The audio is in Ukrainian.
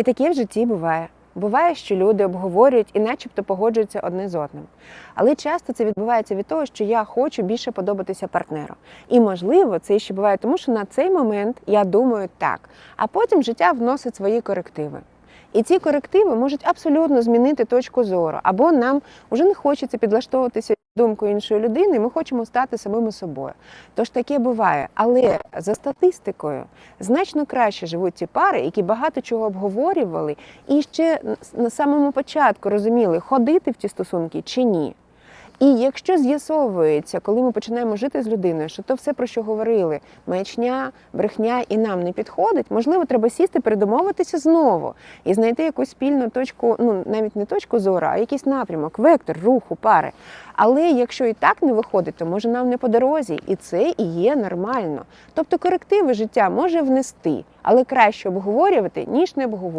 І таке в житті буває. Буває, що люди обговорюють і начебто погоджуються одне з одним. Але часто це відбувається від того, що я хочу більше подобатися партнеру. І можливо, це ще буває тому, що на цей момент я думаю так, а потім життя вносить свої корективи. І ці корективи можуть абсолютно змінити точку зору, або нам вже не хочеться підлаштовуватися думку іншої людини, ми хочемо стати самими собою. Тож таке буває. Але за статистикою значно краще живуть ті пари, які багато чого обговорювали, і ще на самому початку розуміли, ходити в ті стосунки чи ні. І якщо з'ясовується, коли ми починаємо жити з людиною, що то все, про що говорили, маячня, брехня і нам не підходить, можливо, треба сісти, передомовитися знову і знайти якусь спільну точку, ну навіть не точку зору, а якийсь напрямок, вектор руху пари. Але якщо і так не виходить, то може нам не по дорозі, і це і є нормально. Тобто корективи життя може внести, але краще обговорювати, ніж не обговорювати.